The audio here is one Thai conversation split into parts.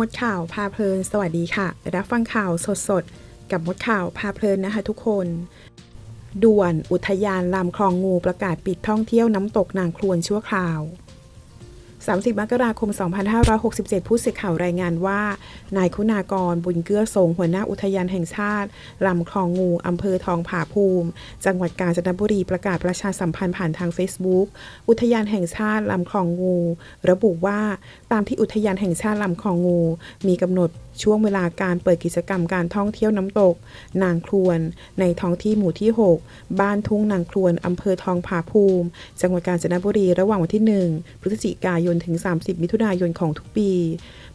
มดข่าวพาเพลิน สวัสดีค่ะ รับฟังข่าวสดๆ กับมดข่าวพาเพลินนะคะทุกคน ด่วนอุทยานลำคลองงูประกาศปิดท่องเที่ยวน้ำตกนางครวนชั่วคราว 30 มกราคม 2567 ผู้สื่อข่าวรายงานว่า นายคุณากร บุญเกื้อทรงหัวหน้าอุทยานแห่งชาติ ลำคลองงู อำเภอทองผาภูมิ จังหวัดกาญจนบุรีประกาศประชาสัมพันธ์ผ่านทาง Facebook อุทยานแห่งชาติ ลำคลองงู ระบุว่า ตามที่อุทยานแห่งชาติ ลำคลองงู มีกำหนด ช่วงเวลาการเปิดกิจกรรมการท่องเที่ยวน้ำตก นางครวน ในท้องที่หมู่ที่ 6 บ้านทุ่งนางครวนอำเภอทองผาภูมิ จังหวัดกาญจนบุรีระหว่างวันที่ 1 พฤศจิกายนถึง 30 มิถุนายนของทุกปี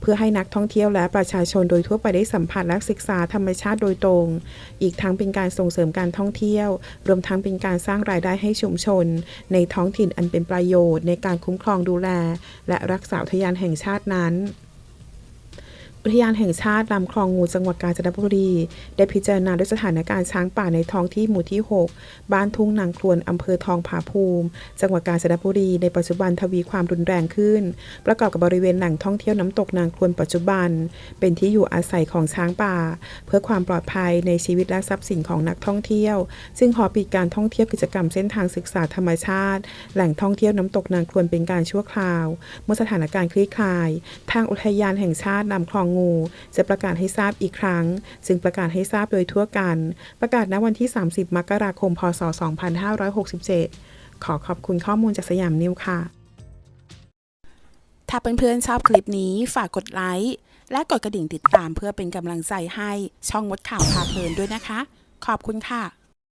เพื่อให้นักท่องเที่ยวและประชาชนโดยทั่วไปได้สัมผัสและศึกษาธรรมชาติโดยตรง อีกทั้งเป็นการส่งเสริมการท่องเที่ยว รวมทั้งเป็นการสร้างรายได้ให้ชุมชน ในท้องถิ่นอันเป็นประโยชน์ ในการคุ้มครองดูแล และรักษาทยานแห่งชาตินั้น อุทยานแห่งชาติลำคลองงูจังหวัดกาญจนบุรี ได้พิจารณาด้วยสถานการณ์ช้างป่าในท้องที่หมู่ที่ 6 บ้านทุ่งนางครวนอำเภอทองผาภูมิ จังหวัดกาญจนบุรี ในปัจจุบันทวีความรุนแรงขึ้น ประกอบกับบริเวณแหล่งท่องเที่ยวน้ำตกนางครวนปัจจุบัน เป็นที่อยู่อาศัยของช้างป่า เพื่อความปลอดภัยในชีวิตและทรัพย์สินของนักท่องเที่ยว ซึ่งขอปิดการท่องเที่ยวกิจกรรมเส้นทางศึกษาธรรมชาติ แหล่งท่องเที่ยวน้ำตกนางครวนเป็นการชั่วคราว เมื่อสถานการณ์คลี่คลาย ทางอุทยานแห่งชาติลำคลองงู จะประกาศให้ทราบอีกครั้ง ซึ่งประกาศให้ทราบโดยทั่วกัน ประกาศณวันที่ 30 มกราคม พศ 2567 ขอขอบคุณข้อมูลจากสยามนิวค่ะ ถ้าเพื่อนๆชอบคลิปนี้ฝากกดไลค์และกดกระดิ่งติดตามเพื่อเป็นกำลังใจให้ช่องมดข่าวพาเพลินด้วยนะคะ ขอบคุณค่ะ